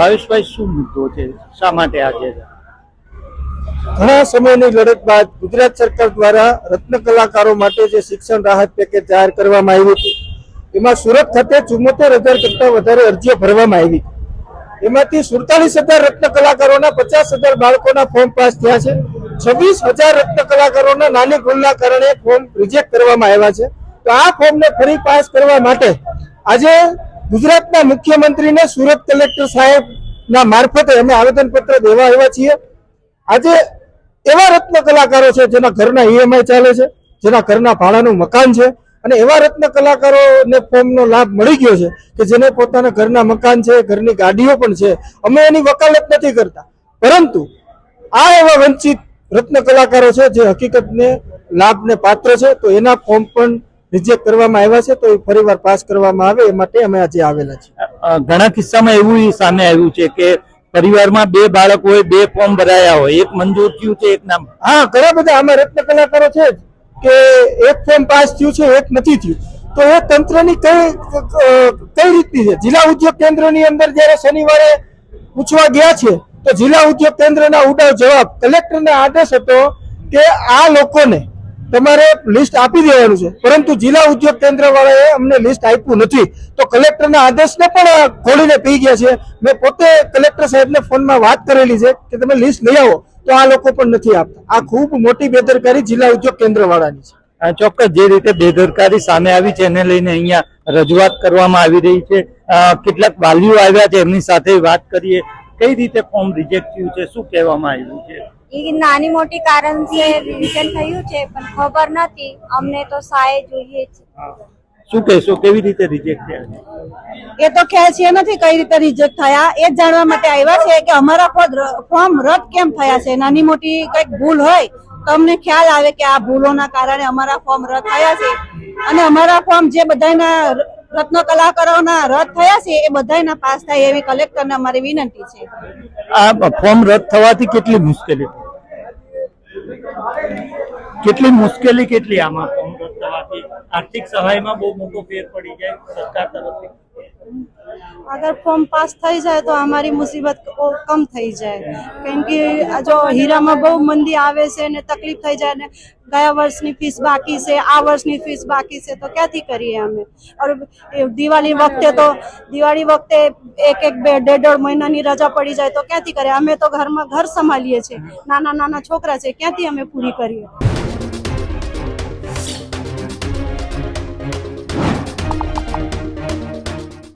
ભાવેશભાઈ શું મુદ્દો છે? શા માટે આજે ઘણા સમયની લડત બાદ ગુજરાત સરકાર દ્વારા રત્ન કલાકારો માટે જે શિક્ષણ રાહત પેકેજ જાહેર કરવામાં આવ્યું હતું, એમાં સુરત ખાતે ચુમ્મોતેર હજાર કરતા વધારે અરજીઓ ભરવામાં આવી એમાંથી સુડતાલીસ હજાર રત્ન કલાકારોના, પચાસ હજાર બાળકોના ફોર્મ પાસ થયા છે. છવ્વીસ હજાર રત્ન કલાકારોના નાની ભૂલના કારણે ફોર્મ રિજેક્ટ કરવામાં આવ્યા છે. તો આ ફોર્મને ફરી પાસ કરવા માટે આજે ગુજરાતના મુખ્યમંત્રીને સુરત કલેક્ટર સાહેબના મારફતે અમે આવેદનપત્ર દેવા આવ્યા છીએ. આજે એવા રત્ન કલાકારો છે જેના ઘરના ઈએમઆઈ ચાલે છે, જેના ઘરના ભાડાનું મકાન છે અને એવા રત્ન કલાકારોને ફોર્મનો લાભ મળી ગયો છે કે જેને પોતાના ઘરના મકાન છે, ઘરની ગાડીઓ પણ છે. અમે એની વકાલત નથી કરતા. પરંતુ આ એવા વંચિત રત્ન કલાકારો છે જે હકીકતને લાભને પાત્ર છે, તો એના ફોર્મ પણ રિજેક્ટ કરવામાં આવ્યા છે તો એ ફરીવાર પાસ કરવામાં આવે એ માટે અમે આજે આવેલા છીએ. ઘણા કિસ્સામાં એવું સામે આવ્યું છે કે પરિવારમાં બે બાળક હોય બે ફોર્મ ભરાયા હોય એક મંજૂર થયું છે એક નામ. હા ઘણા બધા આમાં રત્ન કલાકારો છે કે એક ફોર્મ પાસ થયું છે એક નથી થયું. તો એ તંત્રની કઈ કઈ રીતની છે? જિલ્લા ઉદ્યોગ કેન્દ્રની અંદર જ્યારે શનિવારે પૂછવા ગયા છે તો જિલ્લા ઉદ્યોગ કેન્દ્રના ઉડાવ જવાબ કલેક્ટરને આદેશ હતો કે આ લોકોને તમારે લિસ્ટ આપી દેવાનું છે. પરંતુ જિલ્લા ઉદ્યોગ કેન્દ્ર વાળાએ અમને લિસ્ટ આપ્યું નથી. તો કલેક્ટરના આદેશને પણ ખોલીને પી ગયા છે. મેં પોતે કલેક્ટર સાહેબને ફોનમાં વાત કરેલી છે કે તમે લિસ્ટ લઈ આવો. તો આ લોકો પણ નથી આપતા. આ ખૂબ મોટી બેદરકારી જિલ્લા ઉદ્યોગ કેન્દ્ર વાળાની છે ચોક્કસ જે રીતે બેદરકારી સામે આવી છે, એને લઈને અહીંયા રજૂઆત કરવામાં આવી રહી છે. કેટલાક વાલીઓ આવ્યા છે, એમની સાથે વાત કરીએ. કઈ રીતે ફોર્મ રિજેક્ટ થયું છે, શું કહેવામાં આવ્યું છે? એ નાની મોટી કારણ રિવિઝન થયું છે પણ ખબર નથી. અમને તો સાય જોઈએ છે શું કહેશો? કેવી રીતે રિજેક્ટ થયા? એ તો ખ્યાલ છે નથી કઈ રીતે રિજેક્ટ થયા. એ જ જાણવા માટે આવ્યા છે કે અમારા ફોર્મ રદ કેમ થયા છે? નાની મોટી કંઈક ભૂલ હોય તો અમને ખ્યાલ આવે કે આ ભૂલોના કારણે અમારા ફોર્મ રદ થયા છે. અને અમારા ફોર્મ જે બધાના રત્ન કલાકારોના રદ થયા છે એ બધાના પાસ થાય એવી કલેક્ટરને અમારી વિનંતી છે. આ ફોર્મ રદ થવાથી કેટલી મુશ્કેલી? કેટલી મુશ્કેલી કેટલી આમાં? આર્થિક સહાયમાં બહુ મોટો ફેર પડી જાય સરકાર તરફથી. અગર ફોર્મ પાસ થઈ જાય તો અમારી મુસીબત કમ થઈ જાય. કેમ કે જો હીરામાં બહુ મંદી આવે છે ને તકલીફ થઈ જાય ને ગયા વર્ષની ફીસ બાકી છે, આ વર્ષની ફીસ બાકી છે, તો ક્યાંથી કરીએ અમે? એ દિવાળી વખતે તો, દિવાળી વખતે એક એક બે દોઢ દોઢ મહિનાની રજા પડી જાય તો ક્યાંથી કરીએ? અમે તો ઘરમાં ઘર સંભાળીએ છીએ. નાના નાના છોકરા છે, ક્યાંથી અમે પૂરી કરીએ?